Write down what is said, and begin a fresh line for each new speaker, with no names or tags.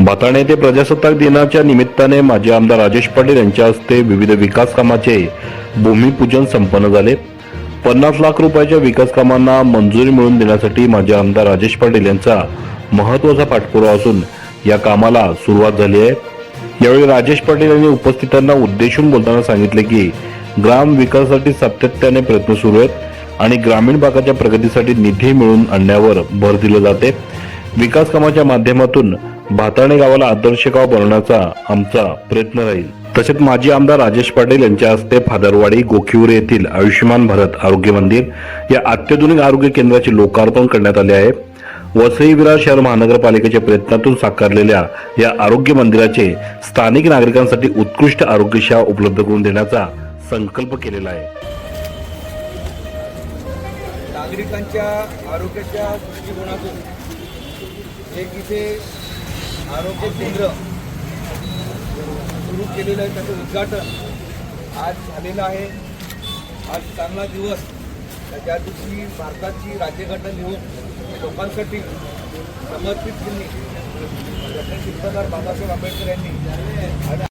भाताणे येथे प्रजासत्ताक दिनाच्या निमित्ताने माजी आमदार राजेश पाटील यांच्या हस्ते विविध विकास कामाचे भूमिपूजन संपन्न झाले. पन्नास लाख रुपयाच्या विकास कामांना मंजुरी मिळवून देण्यासाठी माजी आमदार राजेश पाटील यांचा महत्त्वाचा पाठपुरावा असून या कामाला सुरुवात झाली आहे. यावेळी राजेश पाटील यांनी उपस्थितांना उद्देशून बोलताना सांगितले की ग्राम विकासासाठी सातत्याने प्रयत्न सुरू आहेत आणि ग्रामीण भागाच्या प्रगतीसाठी निधी मिळवून आणण्यावर भर दिला जाते. विकास कामाच्या माध्यमातून भाताणे गावाला आदर्श गाव बनवण्याचा आमचा प्रयत्न राहील. तसेच माजी आमदार राजेश पाटील यांच्या हस्ते फादरवाडी गोखिवरे येथील आयुष्यमान भारत आरोग्य मंदिर या अत्याधुनिक आरोग्य केंद्राचे लोकार्पण करण्यात आले आहे. वसई विरार शहर महानगरपालिकेच्या प्रयत्नातून साकारलेल्या या आरोग्य मंदिराचे स्थानिक नागरिकांसाठी उत्कृष्ट आरोग्य सेवा उपलब्ध करून देण्याचा संकल्प केलेला आहे.
नागरिकांच्या आरोग्याच्या दृष्टिकोनातून एक इथे आरोग्य केंद्र सुरू केलेलं आहे त्याचं उद्घाटन आज झालेलं आहे. आज चांगला दिवस. ज्या दिवशी भारताची राज्यघटना लिहून लोकांसाठी समर्पित केली. घटनेशिल्पकार बाबासाहेब आंबेडकर यांनी.